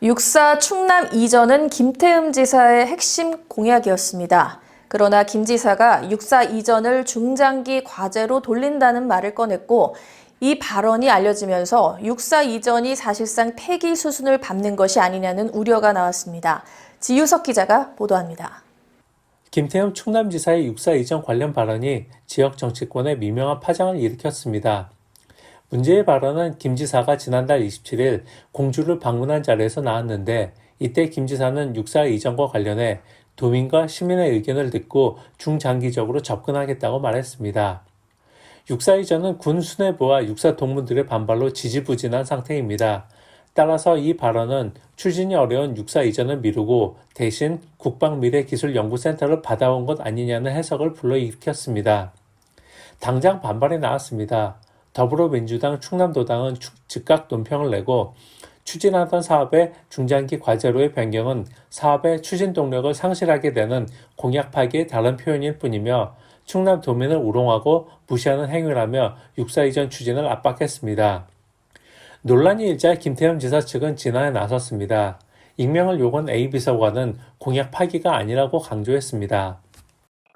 육사 충남 이전은 김태흠 지사의 핵심 공약이었습니다. 그러나 김 지사가 육사 이전을 중장기 과제로 돌린다는 말을 꺼냈고 이 발언이 알려지면서 육사 이전이 사실상 폐기 수순을 밟는 것이 아니냐는 우려가 나왔습니다. 지유석 기자가 보도합니다. 김태흠 충남지사의 육사 이전 관련 발언이 지역 정치권에 미명한 파장을 일으켰습니다. 문제의 발언은 김 지사가 지난달 27일 공주를 방문한 자리에서 나왔는데 이때 김 지사는 육사 이전과 관련해 도민과 시민의 의견을 듣고 중장기적으로 접근하겠다고 말했습니다. 육사 이전은 군 수뇌부와 육사 동문들의 반발로 지지부진한 상태입니다. 따라서 이 발언은 추진이 어려운 육사 이전을 미루고 대신 국방미래기술연구센터를 받아온 것 아니냐는 해석을 불러일으켰습니다. 당장 반발이 나왔습니다. 더불어민주당 충남도당은 추- 즉각 논평을 내고 추진하던 사업의 중장기 과제로의 변경은 사업의 추진 동력을 상실하게 되는 공약 파기의 다른 표현일 뿐이며 충남 도민을 우롱하고 무시하는 행위라며 육사 이전 추진을 압박했습니다. 논란이 일자 김태형 지사 측은 진화에 나섰습니다. 익명을 요구한 A 비서관은 공약 파기가 아니라고 강조했습니다.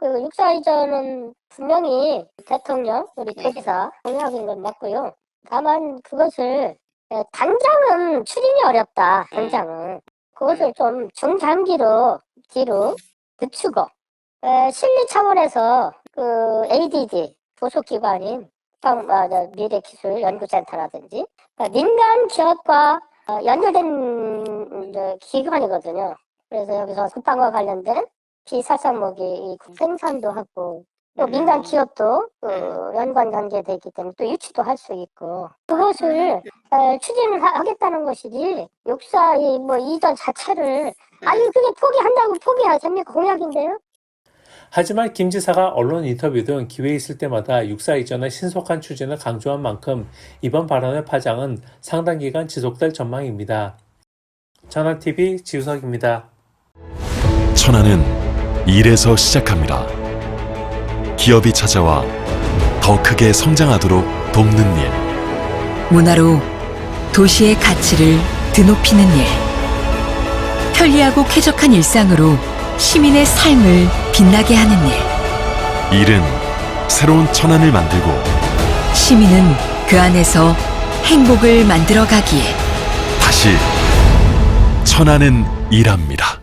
그 육사 이전은 분명히 대통령, 우리 대지사 공약인 건 맞고요. 다만 그것을 에, 당장은 추진이 어렵다. 당장은 그것을 좀 중장기로 뒤로 늦추고 에, 실리 차원에서 그 ADD 부속기관인 국방 아, 저, 미래기술연구센터라든지 그러니까 민간 기업과 어, 연결된 음, 기관이거든요. 그래서 여기서 국방과 관련된 비살상목이 이 생산도 하고 또 민간 기업도 그 연관 관계돼 있기 때문에 또 유치도 할 수 있고 그것을 에, 추진을 하- 하겠다는 것이지 육사 이뭐 이전 자체를 아니 그게 포기한다고 포기해야 됩니까 공약인데요? 하지만 김 지사가 언론 인터뷰 등 기회 있을 때마다 육사 이전의 신속한 추진을 강조한 만큼 이번 발언의 파장은 상당 기간 지속될 전망입니다. 전화TV 지우석입니다. 천안은 일에서 시작합니다. 기업이 찾아와 더 크게 성장하도록 돕는 일. 문화로 도시의 가치를 드높이는 일. 편리하고 쾌적한 일상으로 시민의 삶을 빛나게 하는 일. 일은 새로운 천안을 만들고 시민은 그 안에서 행복을 만들어 가기에 다시 천안은 일합니다.